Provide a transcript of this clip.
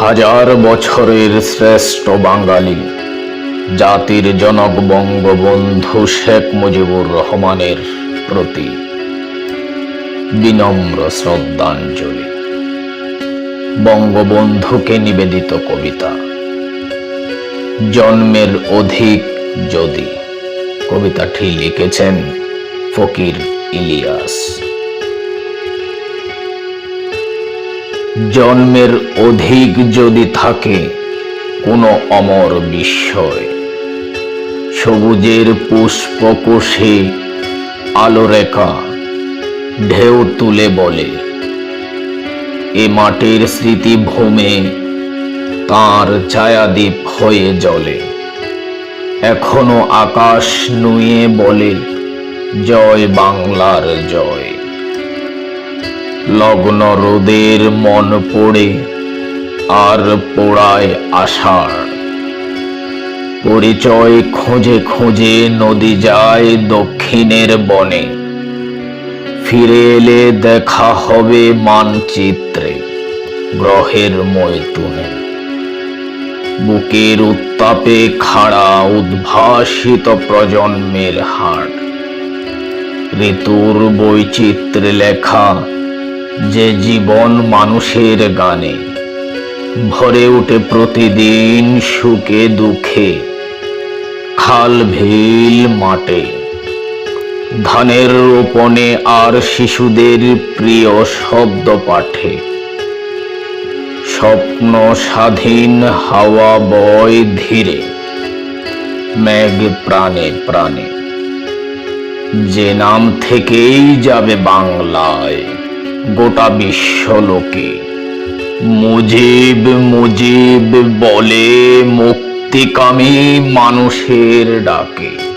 হাজার বছরের শ্রেষ্ঠ বাঙালি, জাতির জনক বঙ্গবন্ধু শেখ মুজিবুর রহমানের প্রতি বিনম্র শ্রদ্ধাঞ্জলি। বঙ্গবন্ধুকে নিবেদিত কবিতা। জন্মের অধিক যদি কবিতাটি লিখেছেন ফকির ইলিয়াস। জন্মের অধিক যদি থাকে, কোনো অমর বিস্ময়। সবুজের পুষ্পকোষে আলোরেখা, ঢেউ তুলে বলে, এ মাটির স্মৃতিভূমে তার ছায়াদ্বীপ হয়ে জলে এখনও আকাশ নুয়ে বলে, জয় বাংলার জয়। লগ্ন রোদের মন পড়ে, আর পোড়ায় আষাঢ়। পরিচয় খোঁজে খোঁজে নদী যায় দক্ষিণের বনে। ফিরে এলে দেখা হবে মানচিত্রে, গ্রহের মৈতুনে বুকের উত্তাপে খাড়া উদ্ভাসিত প্রজন্মের হাট ঋতুর বৈচিত্র্যে লেখা যে জীবন মানুষের গানে, ভরে ওঠে প্রতিদিন সুখে দুঃখে, খাল ভিল মাঠে। ধানের রোপণে আর শিশুদের প্রিয় শব্দ পাঠে। স্বপ্ন স্বাধীন হাওয়া বয় ধীরে, মেঘ প্রাণে প্রাণে। যে নাম থেকেই যাবে বাংলায়। গোটা বিশ্বলোকে মুজিব মুজিব বলে মুক্তিকামী মানুষের ডাকে।